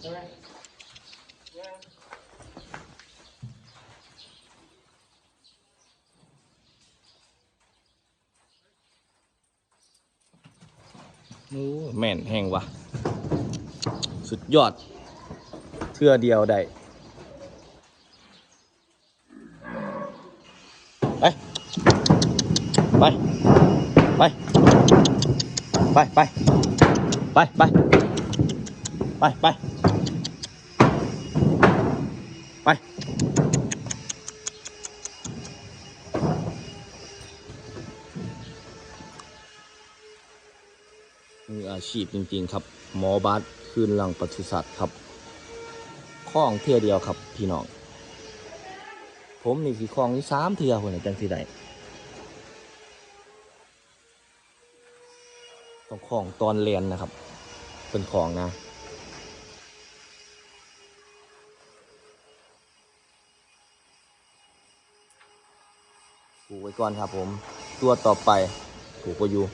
ในู้แม่นแห้งวะสุดยอดเพื่อเดียวได้ไป ไป ไป ไป ไป ไป ไป ไป ไป ไปมืออาชีพจริงๆครับ หมอบัสคืนหลังปศุสัตว์ครับข้องเทื่อเดียวครับพี่น้อง ผมนี่สีคลองนี่สามเทื่อคนจังสิได้ต้องคลองตอนเรียนนะครับ เป็นคลองนะ ผูกไว้ก่อนครับผม ตัวต่อไปผูกไปอยู่